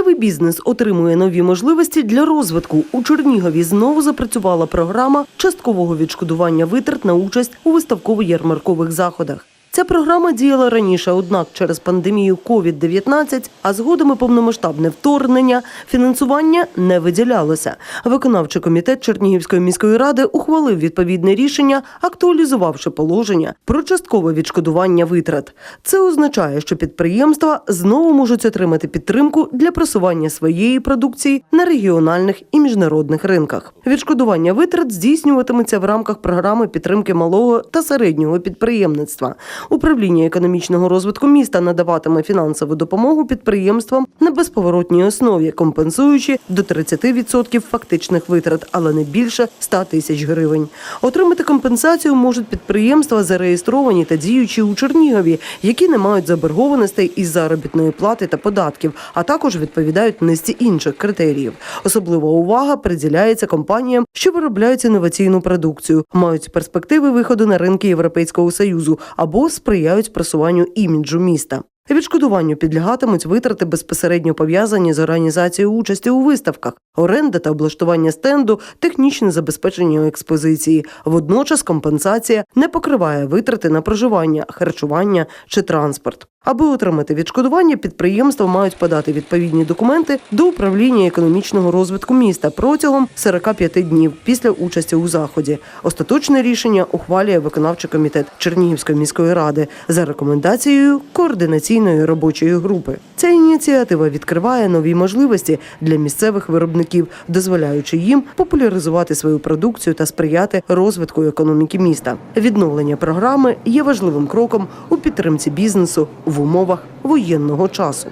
Місцевий бізнес отримує нові можливості для розвитку. У Чернігові знову запрацювала програма часткового відшкодування витрат на участь у виставково-ярмаркових заходах. Ця програма діяла раніше, однак через пандемію COVID-19, а згодом і повномасштабне вторгнення фінансування не виділялося. Виконавчий комітет Чернігівської міської ради ухвалив відповідне рішення, актуалізувавши положення про часткове відшкодування витрат. Це означає, що підприємства знову можуть отримати підтримку для просування своєї продукції на регіональних і міжнародних ринках. Відшкодування витрат здійснюватиметься в рамках програми підтримки малого та середнього підприємництва. Управління економічного розвитку міста надаватиме фінансову допомогу підприємствам на безповоротній основі, компенсуючи до 30% фактичних витрат, але не більше 100 тисяч гривень. Отримати компенсацію можуть підприємства, зареєстровані та діючі у Чернігові, які не мають заборгованостей із заробітної плати та податків, а також відповідають низці інших критеріїв. Особлива увага приділяється компаніям, що виробляють інноваційну продукцію, мають перспективи виходу на ринки Європейського союзу або сприяють просуванню іміджу міста. Відшкодуванню підлягатимуть витрати безпосередньо пов'язані з організацією участі у виставках, оренда та облаштування стенду, технічне забезпечення експозиції. Водночас компенсація не покриває витрати на проживання, харчування чи транспорт. Аби отримати відшкодування, підприємства мають подати відповідні документи до управління економічного розвитку міста протягом 45 днів після участі у заході. Остаточне рішення ухвалює виконавчий комітет Чернігівської міської ради за рекомендацією координаційної робочої групи. Ця ініціатива відкриває нові можливості для місцевих виробників, дозволяючи їм популяризувати свою продукцію та сприяти розвитку економіки міста. Відновлення програми є важливим кроком у підтримці бізнесу в умовах воєнного часу.